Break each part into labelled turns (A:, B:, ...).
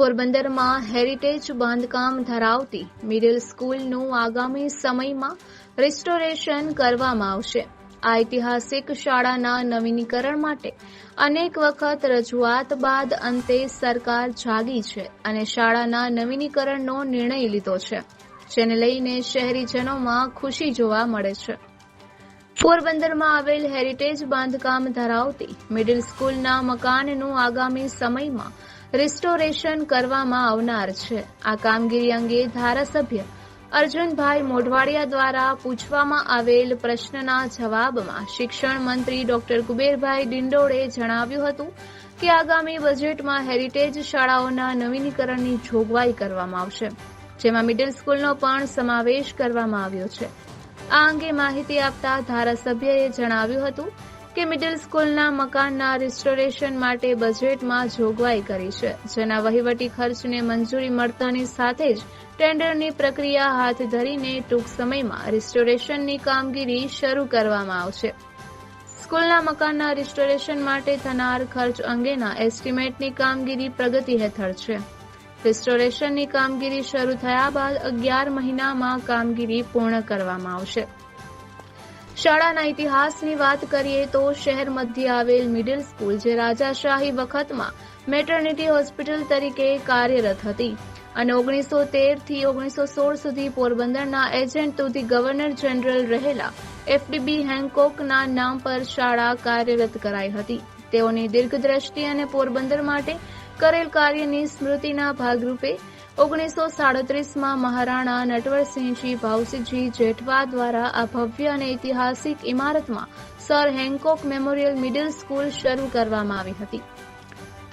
A: પોરબંદરમાં હેરિટેજ બાંધકામ ધરાવતી મિડલ સ્કૂલનું આગામી સમયમાં રિસ્ટોરેશન કરવામાં આવશે. ઐતિહાસિક શાળાના નવીનીકરણ માટે અનેક વખત રજૂઆત બાદ અંતે સરકાર જાગી છે અને શાળાના નવીનીકરણનો નિર્ણય લીધો છે, જેને લઈને શહેરીજનોમાં ખુશી જોવા મળે છે. પોરબંદરમાં આવેલ હેરિટેજ બાંધકામ ધરાવતી મિડિલ સ્કૂલના મકાનનું આગામી સમયમાં રિસ્ટોરેશન કરવામાં આવનાર છે. આ કામગીરી અંગે ધારાસભ્ય અર્જુનભાઈ મોઢવાડિયા દ્વારા પૂછવામાં આવેલ પ્રશ્નના જવાબમાં શિક્ષણ મંત્રી ડોક્ટર કુબેરભાઈ ડિંડોળે જણાવ્યું હતું કે આગામી બજેટમાં હેરિટેજ શાળાઓના નવીનીકરણની જોગવાઈ કરવામાં આવશે, જેમાં મિડલ સ્કૂલનો પણ સમાવેશ કરવામાં આવ્યો છે. આ અંગે માહિતી આપતા ધારાસભ્યએ જણાવ્યું હતું કે મિડલ સ્કૂલના મકાનના રિસ્ટોરેશન માટે બજેટમાં જોગવાઈ કરી છે, જેના વહીવટી ખર્ચને મંજૂરી મળતાની સાથે જ ટેન્ડરની પ્રક્રિયા હાથ ધરીને ટૂંક સમયમાં રિસ્ટોરેશનની કામગીરી શરૂ કરવામાં આવશે. સ્કૂલના મકાનના રિસ્ટોરેશન માટે થનાર ખર્ચ અંગેના એસ્ટિમેટની કામગીરી પ્રગતિ હેઠળ છે. રિસ્ટોરેશનની કામગીરી શરૂ થયા બાદ અગિયાર મહિનામાં કામગીરી પૂર્ણ કરવામાં આવશે. શાળાના ઇતિહાસની વાત કરીએ તો શહેર મધ્ય આવેલ મિડલ સ્કૂલ જે રાજાશાહી વખતમાં મેટર્નિટી હોસ્પિટલ તરીકે કાર્યરત હતી અને ઓગણીસો તેરથી ઓગણીસો સોળ સુધી પોરબંદરના એજન્ટ સુધી ગવર્નર જનરલ રહેલા એફડીબી હેન્કોકના નામ પર શાળા કાર્યરત કરાઈ હતી. તેઓની દીર્ઘદ્રષ્ટિ અને પોરબંદર માટે કરેલ કાર્યની સ્મૃતિના ભાગરૂપે ઓગણીસો સાડત્રીસમાં મહારાણા નટવરસિંહજી, ભાવસિંહજી જેઠવા દ્વારા આ ભવ્ય અને ઐતિહાસિક ઇમારતમાં sir Hancock memorial middle school શરૂ કરવામાં આવી હતી.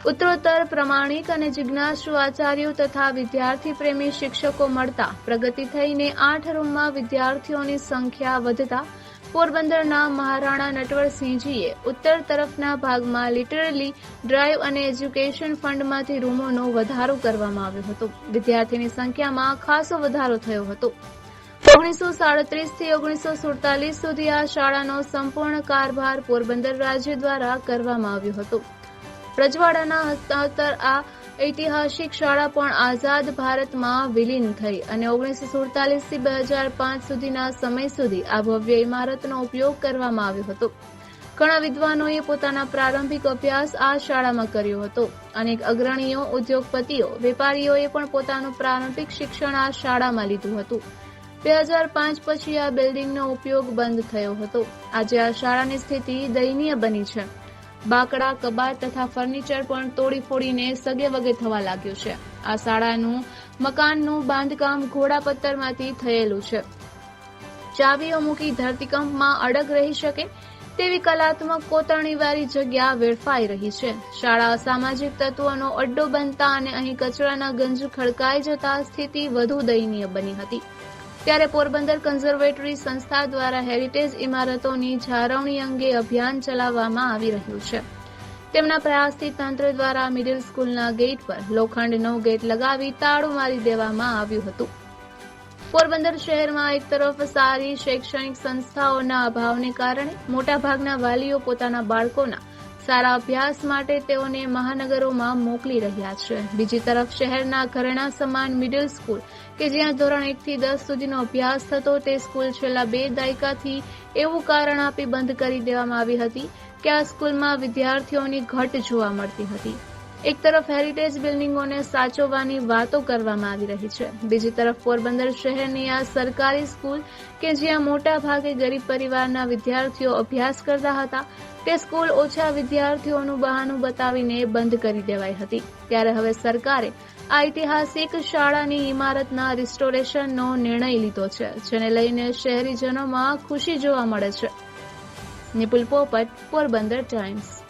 A: ઉત્તરોત્તર પ્રમાણિક અને જિજ્ઞાસુ આચાર્યો તથા વિદ્યાર્થી પ્રેમી શિક્ષકો મળતા પ્રગતિ થઈને આઠ રૂમમાં વિદ્યાર્થીઓની સંખ્યા વધતા પોરબંદરના મહારાણા નટવરસિંહજીએ ઉત્તર તરફના ભાગમાં લિટરલી ડ્રાઈવ અને એજ્યુકેશન ફંડમાંથી રૂમોનો વધારો કરવામાં આવ્યો હતો. વિદ્યાર્થીની સંખ્યામાં ખાસો વધારો થયો હતો. ઓગણીસો સાડત્રીસથી ઓગણીસો સુડતાલીસ સુધી આ શાળાનો સંપૂર્ણ કારભાર પોરબંદર રાજ્ય દ્વારા કરવામાં આવ્યો હતો. રજવાડાના હસ્તાંતર આ ઐતિહાસિક શાળા પણ આઝાદ ભારતમાં વિલીન થઈ અને ઓગણીસો સુડતાલીસથી બે હજાર પાંચ સુધીના સમય સુધી આ ભવ્ય ઇમારતનો ઉપયોગ કરવામાં આવ્યો હતો. ઘણા વિદ્વાનોએ પોતાના પ્રારંભિક અભ્યાસ આ શાળામાં કર્યો હતો. અનેક અગ્રણીઓ, ઉદ્યોગપતિઓ, વેપારીઓએ પણ પોતાનું પ્રારંભિક શિક્ષણ આ શાળામાં લીધું હતું. બે હજાર પાંચ પછી આ બિલ્ડિંગનો ઉપયોગ બંધ થયો હતો. આજે આ શાળાની સ્થિતિ દયનીય બની છે. બાકડા, કબાટ તથા ફર્નિચર પણ તોડી ફોડીને સગે વગે થવા લાગ્યું છે. આ શાળાનું મકાનનું બાંધકામ ઘોડા પથ્થરમાંથી થયેલું છે. ચાવીઓ મૂકી ધરતીકંપમાં અડગ રહી શકે તેવી કલાત્મક કોતરણીવાળી જગ્યા વેડફાઈ રહી છે. શાળા અસામાજિક તત્વોનો અડ્ડો બનતા અને અહીં કચરાના ગંજ ખડકાઈ જતા સ્થિતિ વધુ દયનીય બની હતી. ત્યારે પોરબંદર કન્ઝર્વેટરી સંસ્થા દ્વારા હેરિટેજ ઇમારતોની જાળવણી અંગે અભિયાન ચલાવવામાં આવી રહ્યું છે. તેમના પ્રયાસથી તંત્ર દ્વારા મિડલ સ્કૂલના ગેટ પર લોખંડનો ગેટ લગાવી તાળું મારી દેવામાં આવ્યું હતું. પોરબંદર શહેરમાં એક તરફ સારી શૈક્ષણિક સંસ્થાઓના અભાવને કારણે મોટાભાગના વાલીઓ પોતાના બાળકોના સારા અભ્યાસ માટે તેઓને મહાનગરોમાં મોકલી રહ્યા છે. બીજી તરફ શહેરના ઘરેણા સમાન મિડલ સ્કૂલ કે જ્યાં ધોરણ એક થી દસ સુધીનો અભ્યાસ થતો, તે સ્કૂલ છેલ્લા બે દાયકાથી એવું કારણ આપી બંધ કરી દેવામાં આવી હતી કે આ સ્કૂલમાં વિદ્યાર્થીઓની ઘટ જોવા મળતી હતી. એક તરફ હેરિટેજ બિલ્ડિંગોને સાચવવાની વાતો કરવામાં આવી રહી છે. બીજી તરફ પોરબંદર શહેરની આ સરકારી સ્કૂલ કે જ્યાં મોટા ભાગે ગરીબ પરિવારના વિદ્યાર્થીઓ અભ્યાસ કરતા હતા તે સ્કૂલ ઓછા વિદ્યાર્થીઓનું બહાનું બતાવીને બંધ કરી દેવાઈ હતી. ત્યારે હવે સરકારે ઐતિહાસિક શાળાની ઇમારતના રિસ્ટોરેશનનો નિર્ણય લીધો છે, જેને લઈને શહેરીજનોમાં ખુશી જોવા મળે છે. નિપુલ પોપટ, પોરબંદર ટાઈમ્સ.